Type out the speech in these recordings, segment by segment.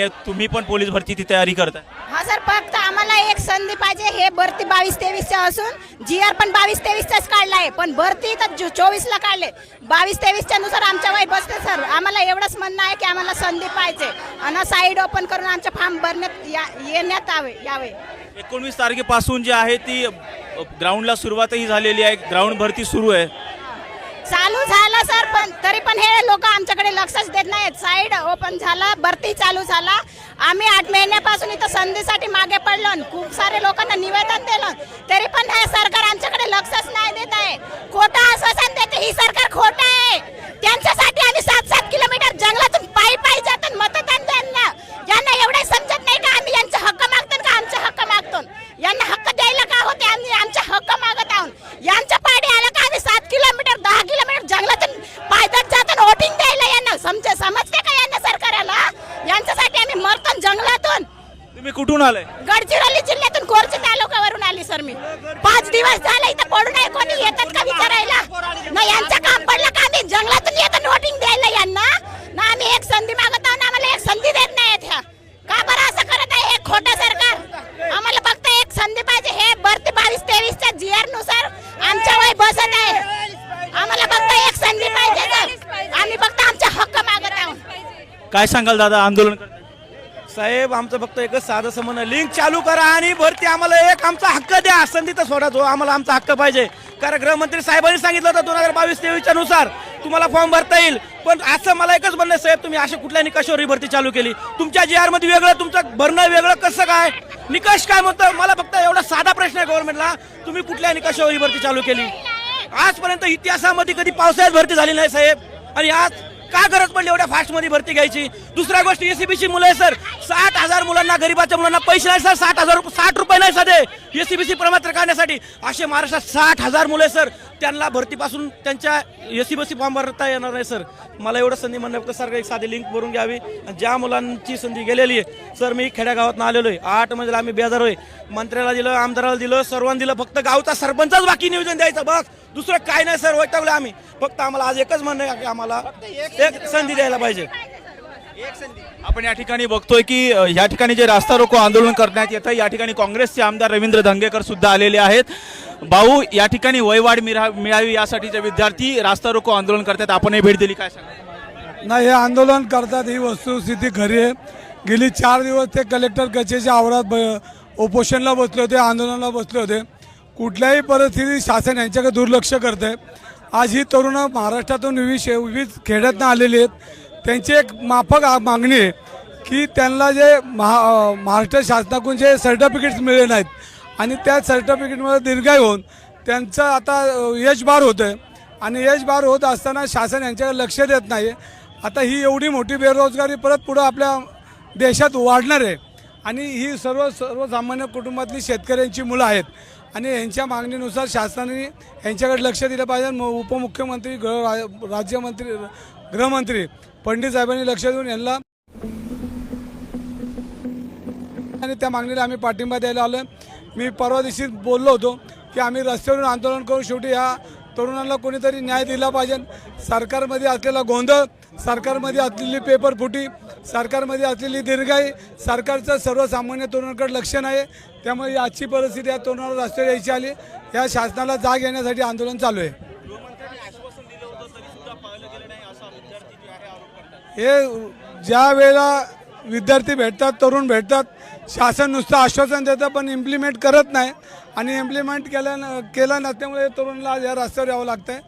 तुम्ही पण पोलीस भरतीची तयारी करताय. हा सर फक्त आम्हाला एक संधी पाहिजे हे भरती बावीस तेवीसच्या असून जी आर पण बावीस तेवीसचाच काढला आहे. पण भरती तर चोवीसला काढले. बावीस तेवीसच्या नुसार आमच्या वय बसते सर. आम्हाला एवढंच म्हणणं आहे की आम्हाला संधी पाहिजे. आणि साईड ओपन करून आमचे फॉर्म भरण्यात या- येण्यात यावे यावे. एकोणवीस तारखेपासून जी आहे ती ग्राउंडला सुरुवातही झालेली आहे. ग्राउंड भरती सुरू आहे. चालू झाला सर पण तरी पण हे लोक आमच्याकडे लक्षच देत नाहीत. साईड ओपन झाला भरती चालू झाला. आम्ही आठ महिन्यापासून इथं संधीसाठी मागे पडलो आणि खूप सारे लोकांना निवेदन दिलं. तरी पण हे सरकार आमच्याकडे लक्षच नाही देत आहे. खोटं आश्वासन देते ही सरकार खोटं आहे. त्यांच्यासाठी आम्ही सात सात किलोमीटर जंगलातून पायी पायी जातो मतदान त्यांना यांना एवढे समजत नाही का आम्ही यांचे हक्क मागतो का आमचे हक्क मागतो यांना हक्क द्यायला का होते आम्ही आमचे हक्क मागत आहोत यांच्या पाडी आलं का आम्ही सात किलोमीटर दहा किलोमीटर जंगलातून पायदळ जातो वोटिंग द्यायला यांना समजे समजते का यांना सरकारला? यांच्यासाठी आम्ही मरतो जंगलातून. तुम्ही कुठून आलाय गडचिरोली जिल्ह्यातून कोरची तालुक्यावरून आली सर मी. पाच दिवस झाले इथं पडू काय सांगाल दादा आंदोलन करताय? साहेब आमचं फक्त एकच साधं समन लिंक चालू करा आणि भरती आम्हाला एक आमचा हक्क द्या. संधी तर सोडा जो आम्हाला आमचा हक्क पाहिजे. कारण गृहमंत्री साहेबांनी सांगितलं होतं दोन हजार बावीस तेवीसच्या नुसार तुम्हाला फॉर्म भरता येईल. पण असं मला एकच म्हणणं आहे, साहेब तुम्ही अशा कुठल्या निकषावर ही भरती चालू केली. तुमच्या जी आरमध्ये वेगळं तुमचं भरणं वेगळं कसं काय? निकष काय म्हणतं? मला फक्त एवढा साधा प्रश्न आहे गव्हर्नमेंटला तुम्ही कुठल्या निकषावर ही भरती चालू केली? आजपर्यंत इतिहासामध्ये कधी पावसाळ्यात भरती झाली नाही साहेब. आणि आज का गरज पडली एवढ्या फास्टमध्ये भरती घ्यायची? दुसऱ्या गोष्ट एसीबीसी मुलं आहे सर. साठ हजार मुलांना गरीबाच्या मुलांना पैसे नाही सर. साठ हजार रुपये साठ रुपये नाही साधे एसीबीसी प्रमात्र काढण्यासाठी. असे महाराष्ट्रात साठ हजार मुलं आहे सर. त्यांना भरतीपासून त्यांच्या एसीबीसी फॉर्म भरता येणार नाही सर. मला एवढं संधी म्हणणं फक्त सर एक साधी लिंक भरून घ्यावी. ज्या मुलांची संधी गेलेली आहे सर मी खेड्यागावात आलेलो आहे. आठ म्हणजे आम्ही बेजार होय मंत्र्याला दिलं आमदाराला दिलं सर्वांना दिलं. फक्त गावचा सरपंचच बाकी नियोजन द्यायचं बस. दुसरं काय नाही सर. वैतागलो आम्ही. फक्त आम्हाला आज एकच म्हणणं आहे की आम्हाला एक संधी द्यायला पाहिजे. आपण या ठिकाणी बघतोय की या ठिकाणी जे रास्ता रोको आंदोलन करण्यात येतं या ठिकाणी काँग्रेसचे आमदार रवींद्र धंगेकर सुद्धा आलेले आहेत. भाऊ या ठिकाणी वयवाढ मिरा- मिळावी यासाठीचे विद्यार्थी रास्ता रोको आंदोलन करतात आपणही भेट दिली काय सांगा नाही हे आंदोलन करतात ही वस्तुस्थिती खरी आहे. गेली चार दिवस ते कलेक्टर कचेरीच्या आवारात ब उपोषणला बसले होते आंदोलनाला बसले होते. कुठल्याही परिस्थितीत शासन यांच्याकडे दुर्लक्ष करत आहे आज ही तरुणं महाराष्ट्रातून विविध शे- विविध खेड्यातनं आलेली आहेत. त्यांची एक माफक मागणी आहे की त्यांना जे महा महाराष्ट्र शासनाकडून जे सर्टिफिकेट्स मिळले नाहीत आणि त्या सर्टिफिकेटमध्ये दीर्घाय होऊन त्यांचं आता यश बार होतं आहे आणि यश बार होत असताना शासन यांच्याकडे लक्ष देत नाही आता ही एवढी मोठी बेरोजगारी परत पुढं आपल्या देशात वाढणार आहे. आणि ही सर्व सर्वसामान्य कुटुंबातली शेतकऱ्यांची मुलं आहेत. आणि यांच्या मागणीनुसार शासनाने यांच्याकडे लक्ष दिलं पाहिजे. म- उपमुख्यमंत्री गृह राज्यमंत्री गृहमंत्री पंडित साहेबांनी लक्ष देऊन यांना आणि त्या मागणीला आम्ही पाठिंबा द्यायला आलो मी परवा दिवशी बोललो होतो की आम्ही रस्त्यावरून आंदोलन करून शेवटी ह्या तरुणांना कोणीतरी न्याय दिला पाहिजे. सरकारमध्ये असलेला गोंधळ सरकारमध्ये असलेली पेपर फुटी सरकारमध्ये असलेली दीर्घाई सरकारचं सर्वसामान्य तरुणांकडे लक्ष नाही. त्यामुळे आजची परिस्थिती या तरुणाला रस्त्यावर यायची आली. या शासनाला जाग येण्यासाठी आंदोलन चालू आहे. हे ज्या वेळेला विद्यार्थी भेटतात तरुण भेटतात शासन नुसतं आश्वासन देतं पण इम्प्लिमेंट करत नाही. आणि इम्प्लिमेंट केलं केलं नसल्यामुळे तरुणला या रस्त्यावर यावं लागतं आहे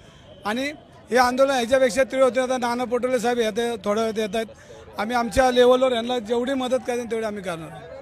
आणि हे आंदोलन ह्याच्यापेक्षा तीव्र होते. आता नाना पटोले साहेब येत आहे थोड्या वेळ येत आहेत. आम्ही आमच्या लेवलवर यांना जेवढी मदत करेन तेवढी आम्ही करणार आहोत.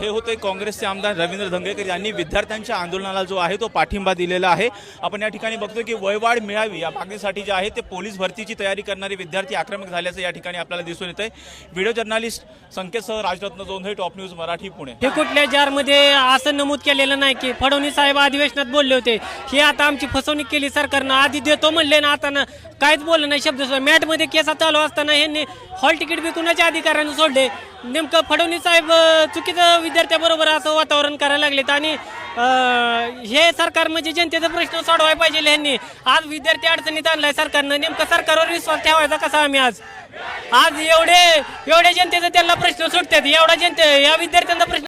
हे होते काँग्रेसचे आमदार रवींद्र धंगेकर यांनी विद्यार्थ्यांच्या आंदोलनाला जो आहे तो पाठिंबा दिलेला आहे. आपण या ठिकाणी बघतो की वयवाढ मिळावी या मागणीसाठी जे आहे ते पोलीस भरतीची तयारी करणारे विद्यार्थी आक्रमक झाल्याचं या ठिकाणी आपल्याला दिसून येत आहे व्हिडिओ जर्नालिस्ट संकेतसह राजरत्न जोंधळे टॉप न्यूज मराठी पुणे. हे कुठल्या जारमध्ये असं नमूद केलेलं नाही की फडणवीस साहेब अधिवेशनात बोलले होते. हे आता आमची फसवणूक केली सरकारनं. आधी देतो म्हणले ना आता ना. काहीच बोललं नाही शब्द मॅटमध्ये केसा चालू असताना ह्यांनी हॉल तिकीट बी अधिकाऱ्यांनी सोडले. नेमकं फडणवीस साहेब चुकीचं विद्यार्थ्याबरोबर असं वातावरण करायला लागलेत आणि हे सरकार म्हणजे जनतेचा प्रश्न सोडवायला पाहिजे ह्यांनी. आज विद्यार्थी अडचणीत आणलाय सरकारनं. नेमकं सरकारवर विश्वास ठेवायचा कसा आम्ही आज? आज एवढे एवढे जनतेचा त्यांना प्रश्न सुटतात. एवढा जनते या विद्यार्थ्यांचा प्रश्न